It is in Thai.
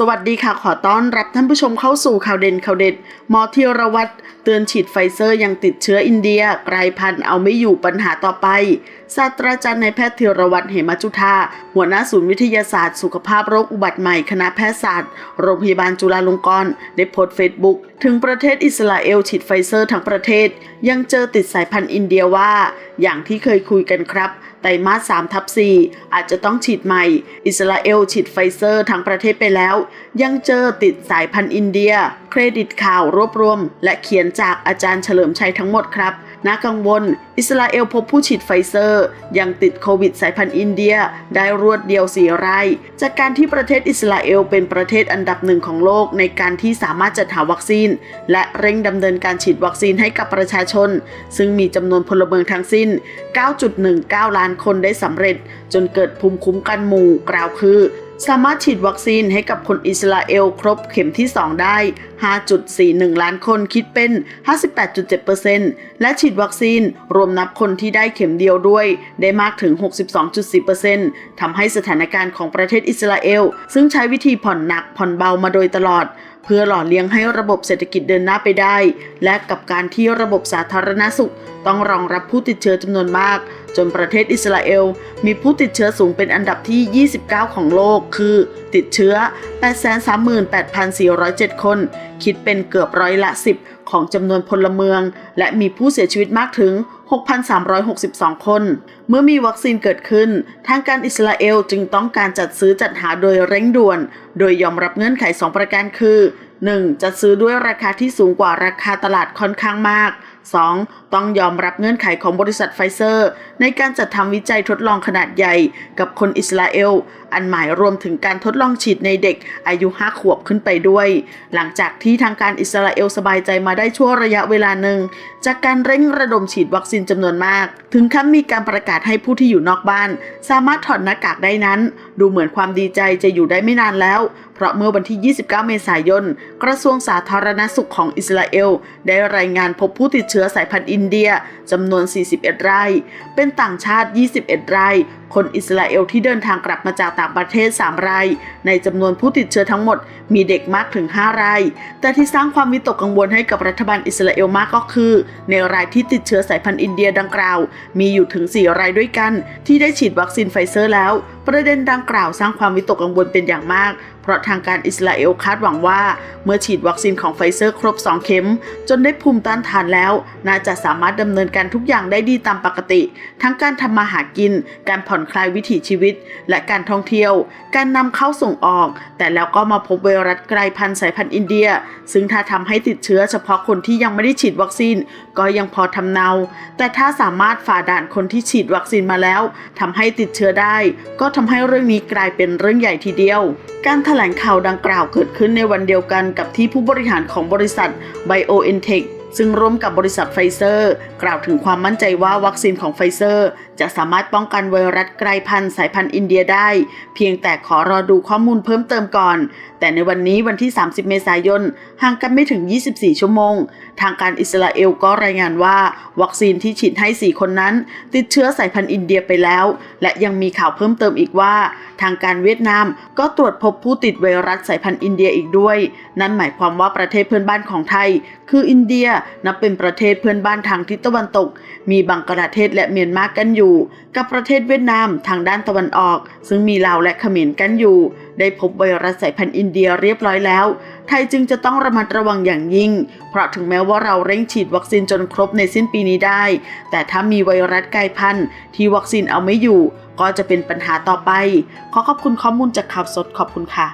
สวัสดีค่ะ ขอต้อนรับท่านผู้ชมเข้าสู่ข่าวเด่นข่าวเด็ดหมอธีรวัตรเตือนฉีดไฟเซอร์ยังติดเชื้ออินเดียกลายพันธุ์เอาไม่อยู่ปัญหาต่อไป ศาสตราจารย์นายแพทย์ธีรวัตรเหมจุธาหัวหน้าศูนย์วิทยาศาสตร์ สุขภาพโรคอุบัติใหม่คณะแพทยศาสตร์ โรงพยาบาลจุฬาลงกรณ์ได้โพสต์เฟซบุ๊กถึงประเทศอิสราเอลฉีดไฟเซอร์ทั้งประเทศ ยังเจอติดสายพันธุ์อินเดียว่า อย่างที่เคยคุยกันครับ ตรมาส3ทับ4อาจจะต้องฉีดใหม่ อิสราเอลฉีดไฟเซอร์ทั้งประเทศไปแล้ว ยังเจอติดสายพันธุ์อินเดีย เครดิตข่าวรวบรวม และเขียนจากอาจารย์เฉลิมชัยทั้งหมดครับน่ากังวล อิสราเอลพบผู้ฉีดไฟเซอร์ ยังติดโควิดสายพันธุ์อินเดีย ได้รวดเดียวสี่ราย จากการที่ประเทศอิสราเอลเป็นประเทศอันดับหนึ่งของโลกในการที่สามารถจัดหาวัคซีน และเร่งดำเนินการฉีดวัคซีนให้กับประชาชน ซึ่งมีจำนวนพลเมืองทั้งสิ้น 9.19 ล้านคนได้สำเร็จ จนเกิดภูมิคุ้มกันหมู่กล่าวคือ สามารถฉีดวัคซีนให้กับคนอิสราเอลครบเข็มที่ 2 ได้ 5.41 ล้านคนคิดเป็น 58.7%และฉีดวัคซีนรวมนับคนที่ได้เข็มเดียวด้วย ได้มากถึง 62.4%ทำให้สถานการณ์ของประเทศอิสราเอล ซึ่งใช้วิธีผ่อนหนักผ่อนเบามาโดยตลอด เพื่อหล่อเลี้ยงให้ระบบเศรษฐกิจเดินหน้าไปได้ และกับการที่ระบบสาธารณสุข ต้องรองรับผู้ติดเชื้อจำนวนมาก จนประเทศอิสราเอล มีผู้ติดเชื้อสูงเป็นอันดับที่ 29 ของโลก คือติดเชื้อ 838,407 คน คิดเป็นเกือบร้อยละ 10 ของจำนวนพลเมือง และมีผู้เสียชีวิตมากถึง 6,362 คน เมื่อมีวัคซีนเกิดขึ้น ทางการอิสราเอลจึงต้องการจัดซื้อจัดหาโดยเร่งด่วน โดยยอมรับเงื่อนไข 2 ประการคือ 1. จัดซื้อด้วยราคาที่สูงกว่าราคาตลาดค่อนข้างมาก 2. ต้องยอมรับเงื่อนไขของบริษัทไฟเซอร์ ในการจัดทำวิจัยทดลองขนาดใหญ่กับคนอิสราเอล อันหมายรวมถึงการทดลองฉีดในเด็กอายุ 5 ขวบขึ้นไปด้วย หลังจากที่ทางการอิสราเอลสบายใจมาได้ชั่วระยะเวลาหนึ่ง จากการเร่งระดมฉีดวัคซีนจำนวนมาก ถึงขั้นมีการประกาศให้ผู้ที่อยู่นอกบ้าน สามารถถอดหน้ากากได้นั้น ดูเหมือนความดีใจจะอยู่ได้ไม่นานแล้วเพราะเมื่อวันที่ 29 เมษายน กระทรวงสาธารณสุขของอิสราเอล ได้รายงานพบผู้ติดเชื้อื้อสายพันธุ์อินเดียจำนวน 41 ราย เป็นต่างชาติ 21 รายคนอิสราเอลที่เดินทางกลับมาจากต่างประเทศ 3 ราย ในจำนวนผู้ติดเชื้อทั้งหมดมีเด็กมากถึง 5 ราย แต่ที่สร้างความวิตกกังวลให้กับรัฐบาลอิสราเอลมากก็คือ ในรายที่ติดเชื้อสายพันธุ์อินเดียดังกล่าว มีอยู่ถึง 4 รายด้วยกัน ที่ได้ฉีดวัคซีนไฟเซอร์แล้ว ประเด็นดังกล่าวสร้างความวิตกกังวลเป็นอย่างมาก เพราะทางการอิสราเอลคาดหวังว่า เมื่อฉีดวัคซีนของไฟเซอร์ครบ 2 เข็ม จนได้ภูมิต้านทานแล้ว น่าจะสามารถดำเนินการทุกอย่างได้ดีตามปกติ ทั้งการทำมาหากินการผ่อนคลายวิถีชีวิต และการท่องเที่ยว การนำเข้าส่งออก แต่แล้วก็มาพบไวรัสกลายพันธุ์สายพันธุ์อินเดีย ซึ่งถ้าทำให้ติดเชื้อเฉพาะคนที่ยังไม่ได้ฉีดวัคซีน ก็ยังพอทำเนา แต่ถ้าสามารถฝ่าด่านคนที่ฉีดวัคซีนมาแล้วทำให้ติดเชื้อได้ ก็ทำให้เรื่องนี้กลายเป็นเรื่องใหญ่ทีเดียว การแถลงข่าวดังกล่าวเกิดขึ้นในวันเดียวกันกับที่ผู้บริหารของบริษัท BioNTech ซึ่งร่วมกับบริษัทไฟเซอร์ กล่าวถึงความมั่นใจว่าวัคซีนของไฟเซอร์ จะสามารถป้องกันไวรัสกลายพันธุ์สายพันธุ์อินเดียได้ เพียงแต่ขอรอดูข้อมูลเพิ่มเติมก่อน แต่ในวันนี้วันที่ 30 เมษายนห่างกันไม่ถึง 24 ชั่วโมง ทางการอิสราเอลก็รายงานว่า วัคซีนที่ฉีดให้ 4 คนนั้น ติดเชื้อสายพันธุ์อินเดียไปแล้ว และยังมีข่าวเพิ่มเติมอีกว่า ทางการเวียดนามก็ตรวจพบผู้ติดไวรัสสายพันธุ์อินเดียอีกด้วย นั่นหมายความว่าประเทศเพื่อนบ้านของไทย คืออินเดียนับเป็นประเทศเพื่อนบ้านทางทิศตะวันตก มีบังกลาเทศและเมียนมากันอยู่ กับประเทศเวียดนามทางด้านตะวันออก ซึ่งมีลาวและเขมรกันอยู่ ได้พบไวรัสสายพันธุ์อินเดียเรียบร้อยแล้ว ไทยจึงจะต้องระมัดระวังอย่างยิ่ง เพราะถึงแม้ว่าเราเร่งฉีดวัคซีนจนครบในสิ้นปีนี้ได้ แต่ถ้ามีไวรัสกลายพันธุ์ที่วัคซีนเอาไม่อยู่ ก็จะเป็นปัญหาต่อไป ขอขอบคุณข้อมูลจากข่าวสดขอบคุณค่ะ